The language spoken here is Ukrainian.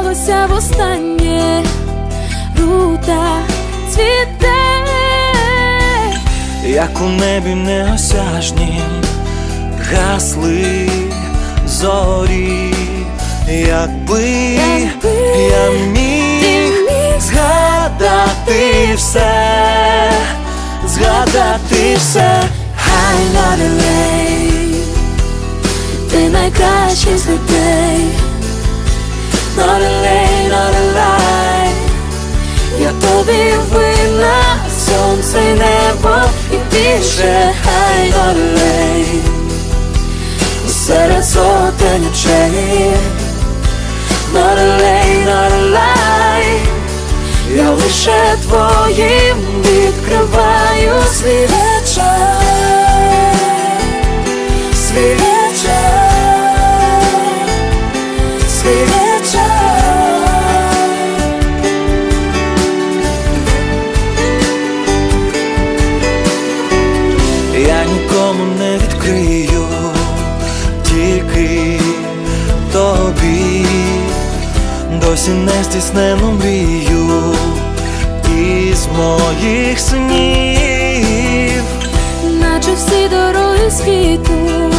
здавалося востаннє, рута цвіте. як у небі неосяжнім гасли зорі, якби, Якби я міг міг згадати все, згадати все. Хай delay Ти найкращий з людей Not delay, not a lie Я тобі винна Сонце й небо і більше Хай not delay Серед сотень очей Not delay, not a lie я лише твоїм відкриваю свій досі не стіснену мрію із моїх снів. Наче всі дороги світу